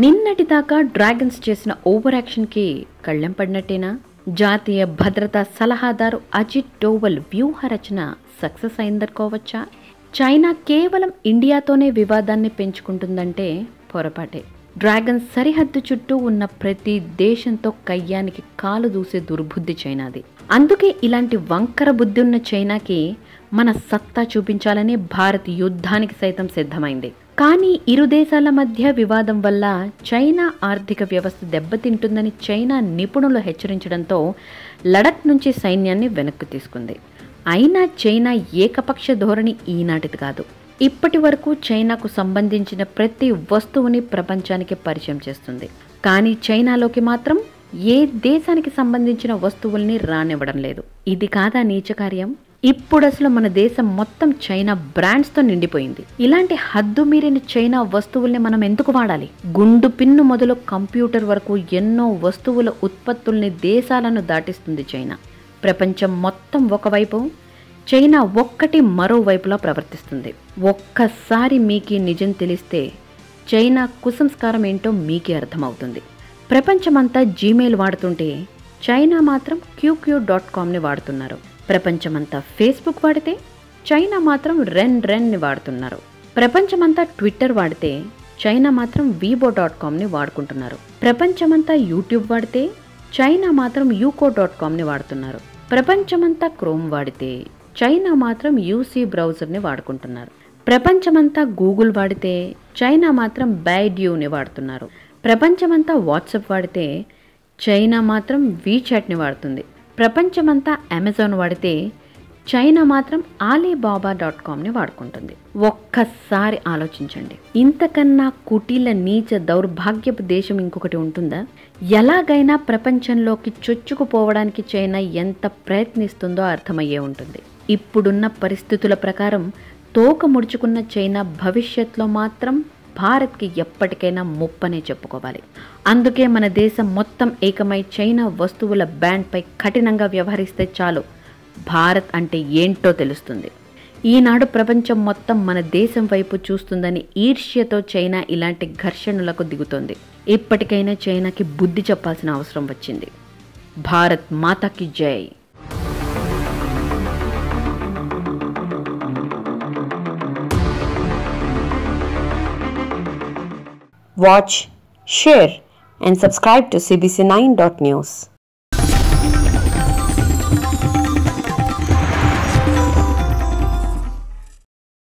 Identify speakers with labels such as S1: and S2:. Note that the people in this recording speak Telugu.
S1: నిన్నటిదాకా డ్రాగన్స్ చేసిన ఓవర్ యాక్షన్కి కళ్ళెం పడినట్టేనా? జాతీయ భద్రతా సలహాదారు అజిత్ డోవల్ వ్యూహ రచన సక్సెస్ అయిందనుకోవచ్చా? చైనా కేవలం ఇండియాతోనే వివాదాన్ని పెంచుకుంటుందంటే పొరపాటే. డ్రాగన్ సరిహద్దు చుట్టూ ఉన్న ప్రతి దేశంతో కయ్యానికి కాలు దూసే దుర్బుద్ధి చైనాది. అందుకే ఇలాంటి వంకర బుద్ధి ఉన్న చైనాకి మన సత్తా చూపించాలని భారత్ యుద్ధానికి సైతం సిద్ధమైంది. కానీ ఇరు దేశాల మధ్య వివాదం వల్ల చైనా ఆర్థిక వ్యవస్థ దెబ్బతింటుందని చైనా నిపుణులు హెచ్చరించడంతో లడక్ నుంచి సైన్యాన్ని వెనక్కు తీసుకుంది. అయినా చైనా ఏకపక్ష ధోరణి ఈనాటిది కాదు. ఇప్పటి వరకు చైనాకు సంబంధించిన ప్రతి వస్తువుని ప్రపంచానికి పరిచయం చేస్తుంది. కానీ చైనాలోకి మాత్రం ఏ దేశానికి సంబంధించిన వస్తువుల్ని రానివ్వడం లేదు. ఇది కాదా నీచకార్యం ఇప్పుడు అసలు మన దేశం మొత్తం చైనా బ్రాండ్స్తో నిండిపోయింది. ఇలాంటి హద్దు మీరిన చైనా వస్తువుల్ని మనం ఎందుకు వాడాలి? గుండు పిన్ను మొదలు కంప్యూటర్ వరకు ఎన్నో వస్తువుల ఉత్పత్తుల్ని దేశాలను దాటిస్తుంది చైనా. ప్రపంచం మొత్తం ఒకవైపు చైనా ఒక్కటి మరోవైపులా ప్రవర్తిస్తుంది. ఒక్కసారి మీకి నిజం తెలిస్తే చైనా కుసంస్కారం ఏంటో మీకే అర్థమవుతుంది. ప్రపంచమంతా జీమెయిల్ వాడుతుంటే చైనా మాత్రం క్యూక్యూ డాట్ కామ్ని వాడుతున్నారు. ప్రపంచమంతా ఫేస్బుక్ వాడితే చైనా మాత్రం రెన్ రెన్ని వాడుతున్నారు. ప్రపంచమంతా ట్విట్టర్ వాడితే చైనా మాత్రం వీబో డాట్ కామ్ని వాడుకుంటున్నారు. ప్రపంచమంతా యూట్యూబ్ వాడితే చైనా మాత్రం యూకో డాట్ కామ్ని వాడుతున్నారు. ప్రపంచమంతా క్రోమ్ వాడితే చైనా మాత్రం యూసీ బ్రౌజర్ని వాడుకుంటున్నారు. ప్రపంచమంతా గూగుల్ వాడితే చైనా మాత్రం బైడ్యూని వాడుతున్నారు. ప్రపంచమంతా వాట్సాప్ వాడితే చైనా మాత్రం వీచాట్ని వాడుతుంది. ప్రపంచమంతా అమెజాన్ వాడితే చైనా మాత్రం ఆలీబాబా డాట్ కామ్ని వాడుకుంటుంది. ఒక్కసారి ఆలోచించండి. ఇంతకన్నా కుటీల నీచ దౌర్భాగ్యపు దేశం ఇంకొకటి ఉంటుందా? ఎలాగైనా ప్రపంచంలోకి చొచ్చుకుపోవడానికి చైనా ఎంత ప్రయత్నిస్తుందో అర్థమయ్యే ఉంటుంది. ఇప్పుడున్న పరిస్థితుల ప్రకారం తోక ముడుచుకున్న చైనా భవిష్యత్తులో మాత్రం భారత్కి ఎప్పటికైనా ముప్పనే చెప్పుకోవాలి. అందుకే మన దేశం మొత్తం ఏకమై చైనా వస్తువుల బ్యాండ్పై కఠినంగా వ్యవహరిస్తే చాలు. భారత్ అంటే ఏంటో తెలుస్తుంది. ఈనాడు ప్రపంచం మొత్తం మన దేశం వైపు చూస్తుందని ఈర్ష్యతో చైనా ఇలాంటి ఘర్షణలకు దిగుతోంది. ఇప్పటికైనా చైనాకి బుద్ధి చెప్పాల్సిన అవసరం వచ్చింది. భారత్ మాతాకి జై.
S2: Watch, share, and subscribe to CBC9.news.